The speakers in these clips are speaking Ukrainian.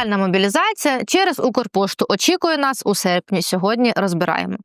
Тотальна мобілізація через Укрпошту очікує нас у серпні. Сьогодні розбираємо.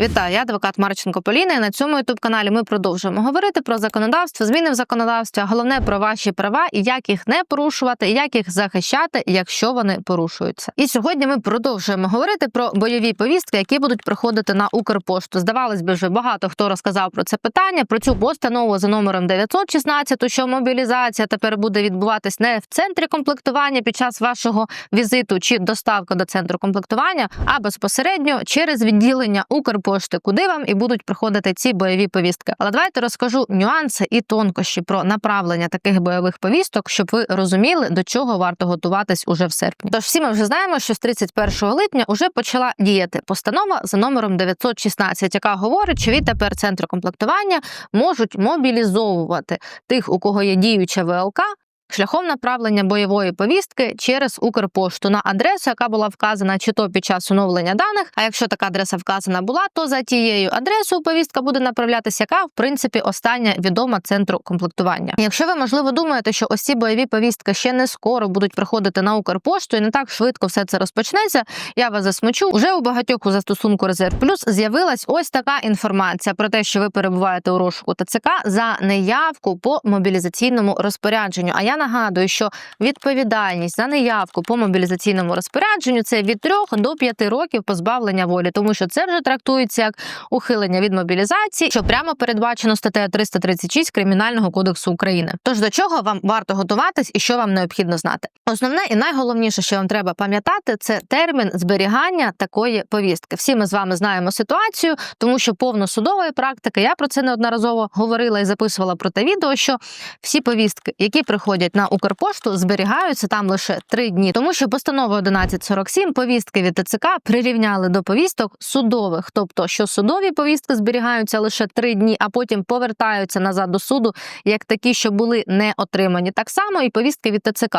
Вітаю, я адвокат Марченко Поліна. І на цьому ютуб каналі ми продовжуємо говорити про законодавство, зміни в законодавстві, а головне про ваші права і як їх не порушувати, і як їх захищати, якщо вони порушуються. І сьогодні ми продовжуємо говорити про бойові повістки, які будуть приходити на Укрпошту. Здавалось би, вже багато хто розказав про це питання. Про цю постанову за номером 916, що мобілізація тепер буде відбуватись не в центрі комплектування під час вашого візиту чи доставки до центру комплектування, а безпосередньо через відділення Укрпошти, куди вам і будуть приходити ці бойові повістки. Але давайте розкажу нюанси і тонкощі про направлення таких бойових повісток, щоб ви розуміли, до чого варто готуватись уже в серпні. Тож всі ми вже знаємо, що з 31 липня вже почала діяти постанова за номером 916, яка говорить, що відтепер центри комплектування можуть мобілізовувати тих, у кого є діюча ВЛК. Шляхом направлення бойової повістки через Укрпошту на адресу, яка була вказана чи то під час оновлення даних. А якщо така адреса вказана була, то за тією адресою повістка буде направлятися, яка в принципі остання відома центру комплектування. Якщо ви можливо думаєте, що ось ці бойові повістки ще не скоро будуть приходити на Укрпошту і не так швидко все це розпочнеться, я вас засмучу. Уже у багатьох у застосунку Резерв Плюс з'явилась ось така інформація про те, що ви перебуваєте у розшуку ТЦК за неявку по мобілізаційному розпорядженню. А я нагадую, що відповідальність за неявку по мобілізаційному розпорядженню це від 3 до 5 років позбавлення волі, тому що це вже трактується як ухилення від мобілізації, що прямо передбачено статтею 336 Кримінального кодексу України. Тож до чого вам варто готуватись і що вам необхідно знати? Основне і найголовніше, що вам треба пам'ятати, це термін зберігання такої повістки. Всі ми з вами знаємо ситуацію, тому що повно судової практики я про це неодноразово говорила і записувала про те відео, що всі повістки, які приходять на Укрпошту, зберігаються там лише три дні, тому що постанова 1147 повістки від ТЦК прирівняли до повісток судових, тобто що судові повістки зберігаються лише три дні, а потім повертаються назад до суду, як такі, що були не отримані. Так само і повістки від ТЦК.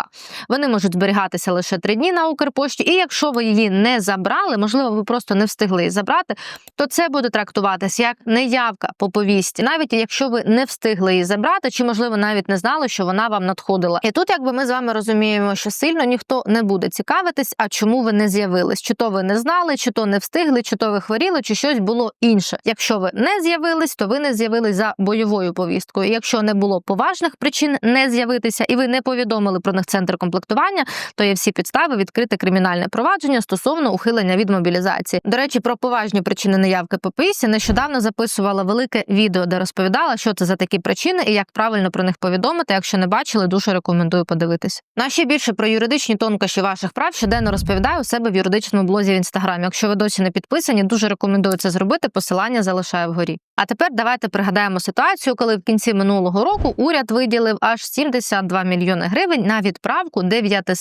Вони можуть зберігатися лише три дні на Укрпошті, і якщо ви її не забрали, можливо, ви просто не встигли її забрати, то це буде трактуватись як неявка по повісті, навіть якщо ви не встигли її забрати, чи можливо навіть не знали, що вона вам надходила. І тут, якби ми з вами розуміємо, що сильно ніхто не буде цікавитись, а чому ви не з'явились, чи то ви не знали, чи то не встигли, чи то ви хворіли, чи щось було інше. Якщо ви не з'явились, то ви не з'явились за бойовою повісткою. Якщо не було поважних причин не з'явитися, і ви не повідомили про них центр комплектування, то є всі підстави відкрити кримінальне провадження стосовно ухилення від мобілізації. До речі, про поважні причини неявки по нещодавно записувала велике відео, де розповідала, що це за такі причини і як правильно про них повідомити. Якщо не бачили, дуже рекомендую подивитись. На ще більше про юридичні тонкощі ваших прав щоденно розповідаю у себе в юридичному блозі в інстаграмі. Якщо ви досі не підписані, дуже рекомендую це зробити. Посилання залишаю вгорі. А тепер давайте пригадаємо ситуацію, коли в кінці минулого року уряд виділив аж 72 мільйони гривень на відправку 900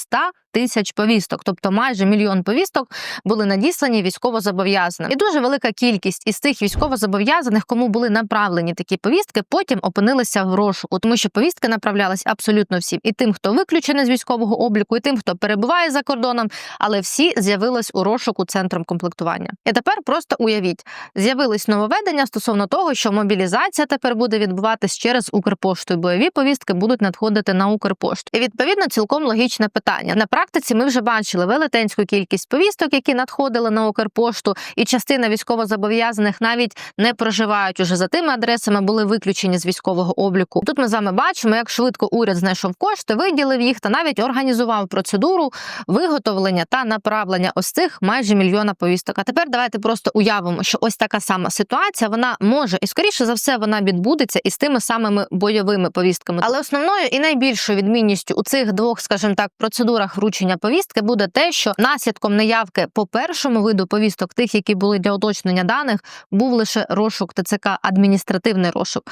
тисяч повісток, тобто майже мільйон повісток були надіслані військовозобов'язаним. І дуже велика кількість із тих військовозобов'язаних, кому були направлені такі повістки, потім опинилися в розшуку, тому що повістки направлялись абсолютно всім, і тим, хто виключений з військового обліку, і тим, хто перебуває за кордоном, але всі з'явились у розшуку центром комплектування. І тепер просто уявіть, з'явились нововведення стосовно того, що мобілізація тепер буде відбуватись через Укрпошту. і Бойові повістки будуть надходити на Укрпошту. І відповідно цілком логічне питання. На практиці ми вже бачили велетенську кількість повісток, які надходили на Укрпошту, і частина військовозобов'язаних навіть не проживають уже за тими адресами, були виключені з військового обліку. Тут ми з вами бачимо, як швидко уряд знайшов кошти, виділив їх та навіть організував процедуру виготовлення та направлення ось цих майже мільйона повісток. А тепер давайте просто уявимо, що ось така сама ситуація вона може і скоріше за все вона відбудеться із тими самими бойовими повістками. Але основною і найбільшою відмінністю у цих двох, скажімо так, процедурах вручення повістки буде те, що наслідком неявки по першому виду повісток, тих, які були для уточнення даних, був лише розшук ТЦК, адміністративний розшук.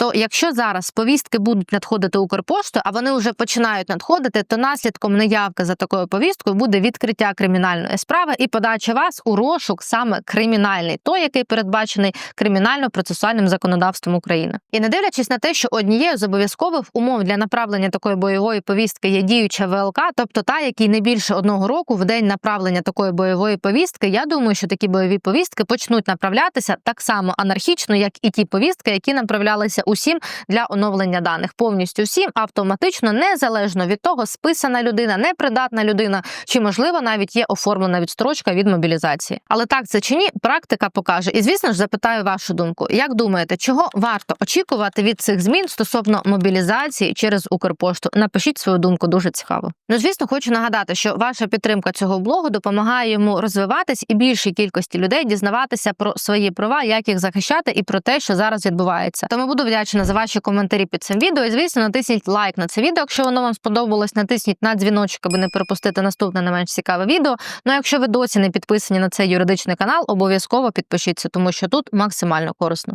То якщо зараз повістки будуть надходити Укрпошту, а вони вже починають надходити, то наслідком неявки за такою повісткою буде відкриття кримінальної справи і подача вас у розшук саме кримінальний, той, який передбачений кримінально-процесуальним законодавством України. І не дивлячись на те, що однією з обов'язкових умов для направлення такої бойової повістки є діюча ВЛК, тобто та, якій не більше одного року в день направлення такої бойової повістки, я думаю, що такі бойові повістки почнуть направлятися так само анархічно, як і ті повістки, які направлялися усім для оновлення даних. Повністю всім автоматично, незалежно від того, списана людина, непридатна людина, чи можливо навіть є оформлена відстрочка від мобілізації. Але так це чи ні, практика покаже. І звісно ж запитаю вашу думку. Як думаєте, чого варто очікувати від цих змін стосовно мобілізації через Укрпошту? Напишіть свою думку, дуже цікаво. Ну звісно, хочу нагадати, що ваша підтримка цього блогу допомагає йому розвиватись і більшій кількості людей дізнаватися про свої права, як їх захищати, і про те, що зараз відбувається. Тому буду вдячна за ваші коментарі під цим відео. І звісно, натисніть лайк на це відео, якщо воно вам сподобалось. Натисніть на дзвіночок, аби не пропустити наступне не менш цікаве відео. Ну а якщо ви досі не підписані на цей юридичний канал, обов'язково підпишіться, тому що тут максимально корисно.